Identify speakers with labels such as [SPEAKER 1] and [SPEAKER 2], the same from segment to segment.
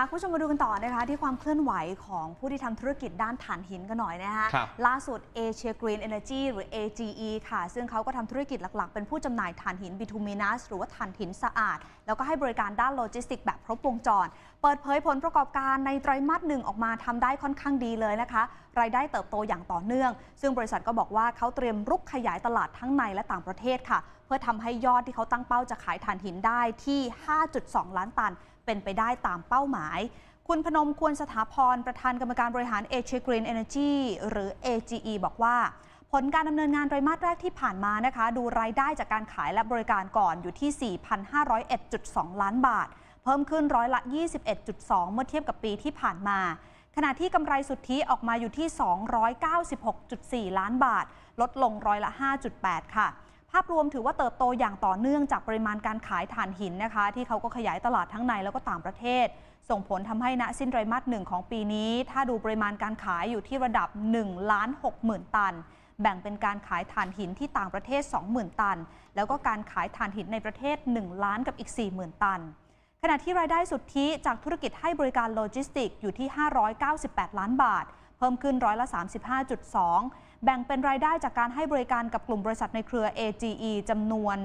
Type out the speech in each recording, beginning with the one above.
[SPEAKER 1] พาคุณผู้ชมมาดูกันต่อนะคะ ที่ความเคลื่อนไหวของผู้ที่ทำธุรกิจด้านถ่านหินกันหน่อยนะคะ
[SPEAKER 2] ครับ
[SPEAKER 1] ล่าสุด Asia Green Energy หรือ AGE ค่ะ ซึ่งเขาก็ทำธุรกิจหลักๆ เป็นผู้จำหน่ายถ่านหินบิทูมินัสหรือว่าถ่านหินสะอาด แล้วก็ให้บริการด้านโลจิสติกแบบครบวงจร เปิดเผยผลประกอบการในไตรมาสหนึ่งออกมาทำได้ค่อนข้างดีเลยนะคะ รายได้เติบโตอย่างต่อเนื่อง ซึ่งบริษัทก็บอกว่าเขาเตรียมรุกขยายตลาดทั้งในและต่างประเทศค่ะ เพื่อทำให้ยอดที่เขาตั้งเป้าจะขายถ่านหินได้ที่ 5.2 ล้านตัน เป็นไปได้ตามเป้าหมาย คุณพนมควรสถาพรประธานกรรมการบริหาร Asia Green Energy หรือ AGE บอกว่าผลการดำเนินงานไตรมาสแรกที่ผ่านมานะคะ ดูรายได้จากการขายและบริการก่อนอยู่ที่ 4,501.2 ล้านบาท เพิ่มขึ้นร้อยละ 21.2 เมื่อเทียบกับปีที่ผ่านมา ขณะที่กำไรสุทธิออกมาอยู่ที่ 296.4 ล้านบาท ลดลงร้อยละ 5.8 ค่ะ ภาพรวมถือว่าเติบโตอย่างต่อเนื่องจากปริมาณการขายถ่านหินนะคะ ที่เขาก็ขยายตลาดทั้งในแล้วก็ต่างประเทศ ส่งผลทำให้ณสิ้นไตรมาสหนึ่งของปีนี้ ถ้าดูปริมาณการขายอยู่ที่ระดับ1ล้าน6หมื่นตัน แบ่งเป็นการขายถ่านหินที่ต่างประเทศ 20,000 ตัน แล้วก็การขายถ่านหินในประเทศ 1 ล้านกับอีก 40,000 ตัน ขณะที่รายได้สุทธิจากธุรกิจให้บริการโลจิสติกอยู่ที่ 598 ล้านบาท เพิ่มขึ้นร้อยละ 35.2 แบ่งเป็นรายได้จากการให้บริการกับกลุ่มบริษัทในเครือ AGE จำนวน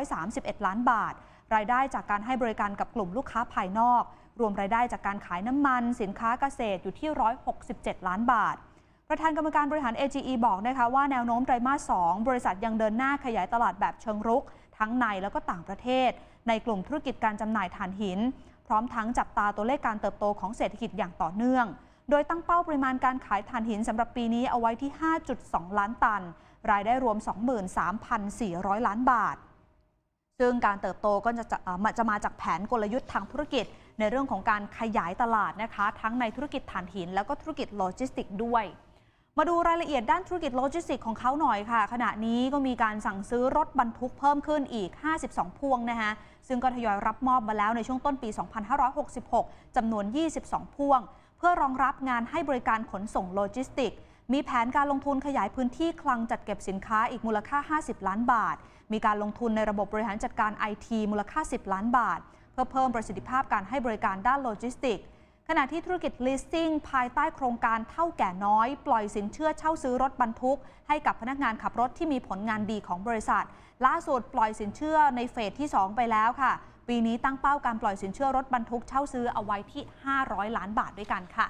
[SPEAKER 1] 431 ล้านบาท รายได้จากการให้บริการกับกลุ่มลูกค้าภายนอก รวมรายได้จากการขายน้ำมัน สินค้าเกษตรอยู่ที่ 167 ล้านบาทประธานกรรมการบริหาร AGE บอกนะคะว่าแนวโน้มไตรมาส 2 บริษัทยังเดินหน้าขยายตลาดแบบเชิงรุก ทั้งในแล้วก็ต่างประเทศ ในกลุ่มธุรกิจการจำหน่ายถ่านหิน พร้อมทั้งจับตาตัวเลขการเติบโตของเศรษฐกิจอย่างต่อเนื่อง โดยตั้งเป้าปริมาณการขายถ่านหินสำหรับปีนี้เอาไว้ที่ 5.2 ล้านตัน รายได้รวม 23,400 ล้านบาท ซึ่งการเติบโตก็จะจะเอ่อมาจะมาจากแผนกลยุทธ์ทางธุรกิจ ในเรื่องของการขยายตลาดนะคะ ทั้งในธุรกิจถ่านหิน แล้วก็ธุรกิจโลจิสติกด้วยมาดูรายละเอียดด้านธุรกิจโลจิสติกของเขาหน่อยค่ะ ขณะนี้ก็มีการสั่งซื้อรถบรรทุกเพิ่มขึ้นอีก 52พวงนะคะซึ่งก็ทยอยรับมอบมาแล้วในช่วงต้นปี 2566 จำนวน 22พวง เพื่อรองรับงานให้บริการขนส่งโลจิสติก มีแผนการลงทุนขยายพื้นที่คลังจัดเก็บสินค้าอีกมูลค่า 50 ล้านบาท มีการลงทุนในระบบบริหารจัดการไอทีมูลค่า 10 ล้านบาท เพื่อเพิ่มประสิทธิภาพการให้บริการด้านโลจิสติกส์ ขณะที่ธุรกิจ leasing ภายใต้โครงการเท่าแก่น้อย ปล่อยสินเชื่อเช่าซื้อรถบรรทุก ให้กับพนักงานขับรถที่มีผลงานดีของบริษัท ล่าสุดปล่อยสินเชื่อในเฟสที่ 2 ไปแล้วค่ะ ปีนี้ตั้งเป้าการปล่อยสินเชื่อรถบรรทุกเช่าซื้อเอาไว้ที่ 500 ล้านบาทด้วยกันค่ะ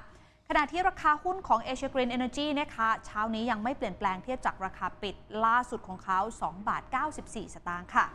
[SPEAKER 1] ขณะที่ราคาหุ้นของ Asia Green Energy นะคะเช้านี้ยังไม่เปลี่ยนแปลงเทียบจากราคาปิดล่าสุดของเขา 2 บาท 94 สตางค์ค่ะ